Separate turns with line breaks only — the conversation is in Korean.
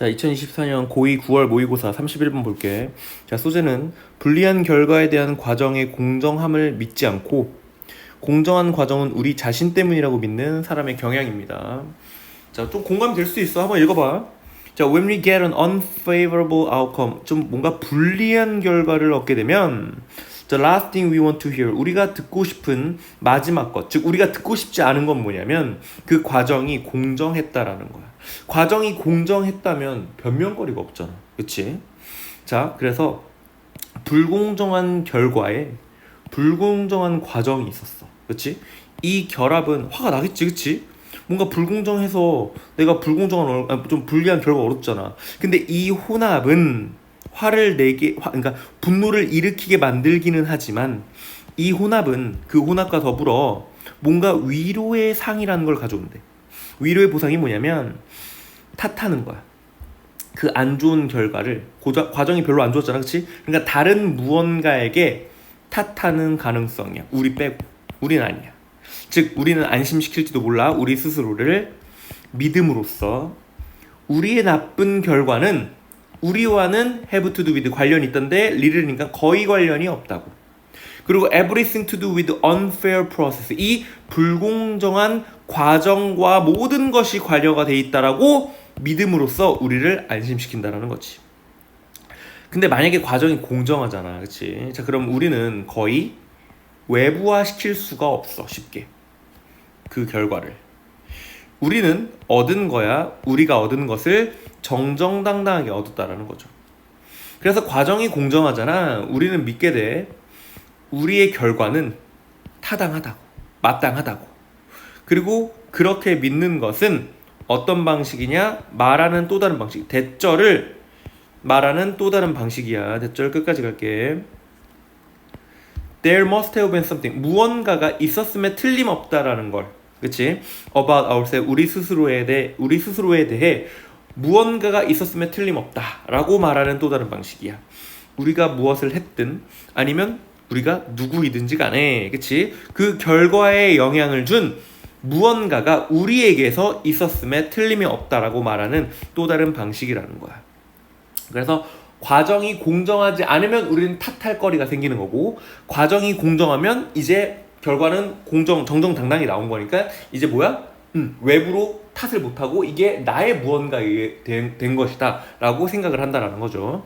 자, 2024년 고2 9월 모의고사 31번 볼게. 자, 소재는 불리한 결과에 대한 과정의 공정함을 믿지 않고 공정한 과정은 우리 자신 때문이라고 믿는 사람의 경향입니다. 자, 좀 공감이 될수 있어. 한번 읽어봐. 자, when we get an unfavorable outcome, 좀 뭔가 불리한 결과를 얻게 되면 the last thing we want to hear, 우리가 듣고 싶은 마지막 것, 즉 우리가 듣고 싶지 않은 건 뭐냐면 그 과정이 공정했다라는 거야. 과정이 공정했다면 변명거리가 없잖아. 그치? 자, 그래서 불공정한 결과에 불공정한 과정이 있었어. 그치? 이 결합은 화가 나겠지, 그치? 뭔가 불공정해서 내가 불공정한 얼- 아, 좀 불리한 결과 얻었잖아. 근데 이 혼합은 화를 내게 화, 그러니까 분노를 일으키게 만들기는 하지만 이 혼합은 그 혼합과 더불어 뭔가 위로의 상이라는 걸 가져온대. 위로의 보상이 뭐냐면 탓하는 거야. 그 안 좋은 결과를 고자, 과정이 별로 안 좋았잖아, 그렇지? 그러니까 다른 무언가에게 탓하는 가능성이야. 우리 빼고 우린 아니야. 즉 우리는 안심시킬지도 몰라 우리 스스로를 믿음으로써 우리의 나쁜 결과는 우리와는 have to do with 관련이 있던데 리를니까 거의 관련이 없다고. 그리고 everything to do with unfair process 이 불공정한 과정과 모든 것이 관여가 돼 있다라고 믿음으로써 우리를 안심시킨다라는 거지. 근데 만약에 과정이 공정하잖아, 그렇지? 자 그럼 우리는 거의 외부화 시킬 수가 없어 쉽게 그 결과를. 우리는 얻은 거야 우리가 얻은 것을 정정당당하게 얻었다라는 거죠. 그래서 과정이 공정하잖아. 우리는 믿게 돼. 우리의 결과는 타당하다고, 마땅하다고. 그리고 그렇게 믿는 것은 어떤 방식이냐? 말하는 또 다른 방식. 대절을 말하는 또 다른 방식이야. 대절 끝까지 갈게. There must have been something. 무언가가 있었음에 틀림없다라는 걸. 그치? About ourselves. 우리 스스로에 대해, 우리 스스로에 대해 무언가가 있었음에 틀림없다라고 말하는 또 다른 방식이야. 우리가 무엇을 했든 아니면 우리가 누구이든지 간에 그치? 그 결과에 영향을 준 무언가가 우리에게서 있었음에 틀림이 없다라고 말하는 또 다른 방식이라는 거야. 그래서 과정이 공정하지 않으면 우리는 탓할 거리가 생기는 거고 과정이 공정하면 이제 결과는 공정 정정당당히 나온 거니까 이제 뭐야? 음, 외부로 탓을 못하고 이게 나의 무언가에 된, 된 것이다 라고 생각을 한다라는 거죠.